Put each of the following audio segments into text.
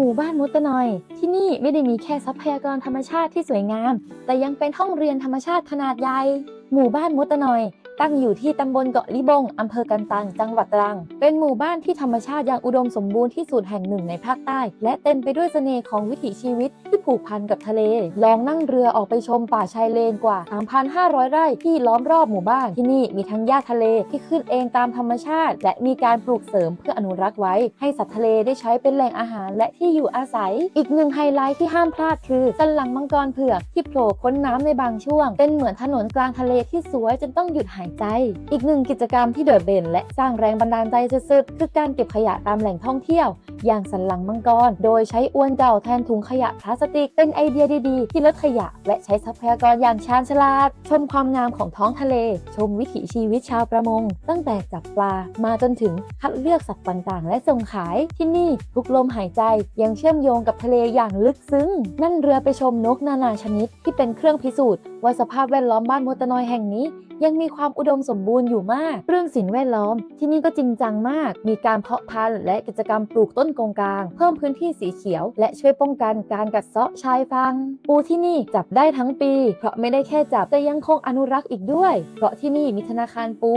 หมู่บ้านมุตตะนอย ที่นี่ไม่ได้มีแค่ทรัพยากรธรรมชาติที่สวยงาม แต่ยังเป็นห้องเรียนธรรมชาติขนาดใหญ่หมู่บ้านมุตนอย ตั้งอยู่ที่ตำบลเกาะลิบง อำเภอกันตัง จังหวัดตรัง เป็นหมู่บ้านที่ธรรมชาติย่างอุดมสมบูรณ์ที่สุดแห่งหนึ่งในภาคใต้ และเต็มไปด้วยเสน่ห์ของวิถีชีวิตที่ผูกพันกับทะเล ลองนั่งเรือออกไปชมป่าชายเลนกว่า 3,500 ไร่ที่ล้อมรอบหมู่บ้าน ที่นี่มีทั้งหญ้าทะเลที่ขึ้นเองตามธรรมชาติ และมีการปลูกเสริมเพื่ออนุรักษ์ไว้ ให้สัตว์ทะเลได้ใช้เป็นแหล่งอาหารและที่อยู่อาศัย อีกหนึ่งไฮไลท์ที่ห้ามพลาดคือสันหลังมังกรเผือกที่โผล่พ้นน้ำในบางช่วง เป็นเหมือนถนนกลางทะเลที่สวยจนต้องหยุดหายใจ อีกหนึ่งกิจกรรมที่โดดเด่น และสร้างแรงบันดาลใจสุดๆคือการเก็บขยะตามแหล่งท่องเที่ยว อย่างสันหลังมังกร โดยใช้อวนเก่าแทนถุงขยะพลาสติก เป็นไอเดียดีๆ ที่ลดขยะ และใช้ทรัพยากรอย่างชาญฉลาด ชมความงามของท้องทะเล ชมวิถีชีวิตชาวประมง ตั้งแต่จับปลามาจนถึงคัดเลือกสัตว์ต่างๆ และส่งขายที่นี่ทุกลมหายใจยังเชื่อมโยงกับทะเลอย่างลึกซึ้ง นั่นเรือไปชมนกนานาชนิด ที่เป็นเครื่องพิสูจน์ว่าสภาพแวดล้อมบ้านโมตนอยแห่งนี้ยังมีความอุดมสมบูรณ์อยู่มาก เรื่องสิ่งแวดล้อม ที่นี่ก็จริงจังมาก มีการเพาะพันธุ์และกิจกรรมปลูกต้นกงกลาง เพิ่มพื้นที่สีเขียว และช่วยป้องกันการกัดเซาะชายฝั่งปูที่นี่จับได้ทั้งปี เพราะไม่ได้แค่จับแต่ยังคงอนุรักษ์อีกด้วย เพราะที่นี่มีธนาคารปู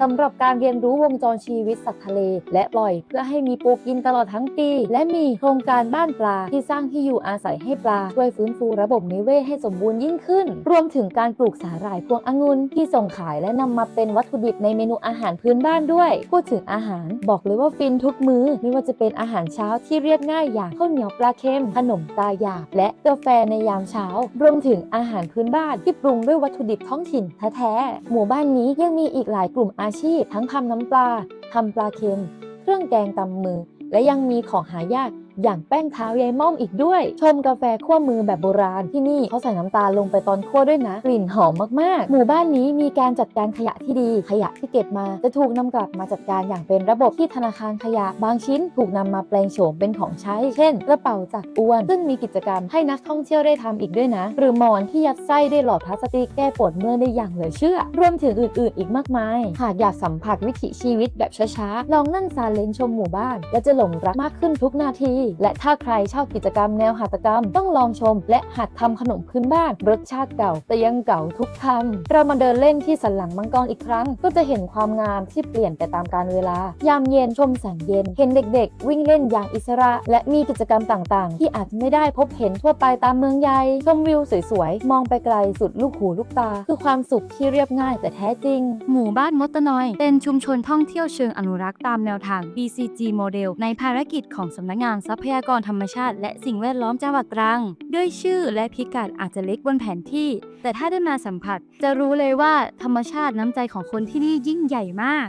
สำหรับการเรียนรู้วงจรชีวิตสัตว์ทะเล และปล่อย เพื่อให้มีปูกินตลอดทั้งปี และมีโครงการบ้านปลาที่สร้างที่อยู่อาศัยให้ปลา ช่วยฟื้นฟูระบบนิเวศให้สมบูรณ์ยิ่งขึ้น รวมถึงการปลูกสาหร่ายพวงองุ่นที่ส่งขายและนำมาเป็นวัตถุดิบในเมนูอาหารพื้นบ้านด้วย พูดถึงอาหาร บอกเลยว่าฟินทุกมื้อ ไม่ว่าจะเป็นอาหารเช้าที่เรียบง่ายอย่างข้าวเหนียวปลาเค็มขนมตาหยาบ และกาแฟในยามเช้า รวมถึงอาหารพื้นบ้านที่ปรุงด้วยวัตถุดิบท้องถิ่นแท้ๆหมู่บ้านนี้ยังมีอีกหลายกลุ่มอาชีพทั้งทำน้ำปลาทำปลาเค็ม เครื่องแกงตำมือ และยังมีของหายาก อย่างแป้งเท้ายายม่อมอีกด้วย ชมกาแฟคั่วมือแบบโบราณที่นี่เขาใส่น้ำตาลลงไปตอนคั่วด้วยนะ กลิ่นหอมมากๆ หมู่บ้านนี้มีการจัดการขยะที่ดี ขยะที่เก็บมา จะถูกนำกลับมาจัดการอย่างเป็นระบบที่ธนาคารขยะ บางชิ้นถูกนำมาแปลงโฉมเป็นของใช้ เช่นกระเป๋าจากอวน ซึ่งมีกิจกรรมให้นักท่องเที่ยวได้ทำอีกด้วยนะ หรือหมอนที่ยัดไส้ด้วยหลอดพลาสติกแก้ปวดเมื่อยได้อย่างเหลือเชื่อ รวมถึงอื่น ๆ อีกมากมายหากอยากสัมผัสวิถีชีวิตแบบช้าๆลองนั่งซาเล้งชมหมู่บ้าน และจะหลงรักมากขึ้นทุกนาทีและถ้าใครชอบกิจกรรมแนวหัตถกรรม ต้องลองชม และหัดทำขนมพื้นบ้าน รสชาติเก่าแต่ยังเก่าทุกคำเรามาเดินเล่นที่สันหลังมังกรอีกครั้ง ก็จะเห็นความงามที่เปลี่ยนไปตามกาลเวลา ยามเย็นชมแสงเย็น เห็นเด็กๆ วิ่งเล่นอย่างอิสระ และมีกิจกรรมต่างๆ ที่อาจไม่ได้พบเห็นทั่วไปตามเมืองใหญ่ชมวิวสวยๆ มองไปไกลสุดลูกหูลูกตา คือความสุขที่เรียบง่ายแต่แท้จริง หมู่บ้านมดตนอย เป็นชุมชนท่องเที่ยวเชิงอนุรักษ์ตามแนวทาง BCG โมเดลในภารกิจของสำนักงานทรัพยากรธรรมชาติ และสิ่งแวดล้อมจังหวัดตรัง ด้วยชื่อและพิกัดอาจจะเล็กบนแผนที่ แต่ถ้าได้มาสัมผัส จะรู้เลยว่าธรรมชาติน้ำใจของคนที่นี่ยิ่งใหญ่มาก